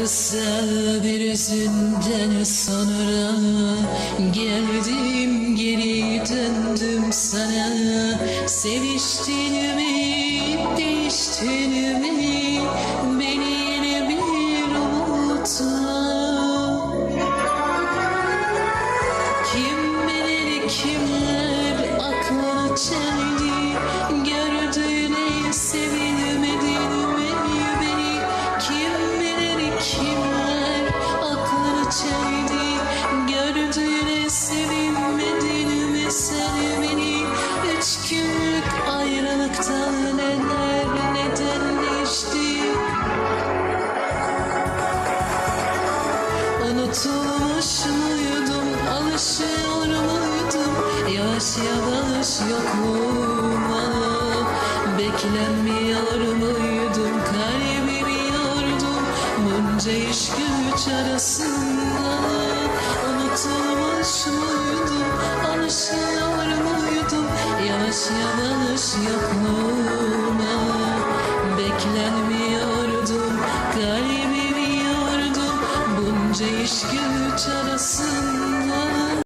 Kısa bir üzünden sonra Geldim geri döndüm sana. Seviştin mi, değiştin Unutulmuş muydum, alışıyor muydum? Yavaş yavaş yokluğuma Beklenmiyor muydum, kalbimi yordum. Bunca iş güç arasında. Unutulmuş muydum, alışıyor muydum? Yavaş yavaş yokluğuma Bunca işgül çarasında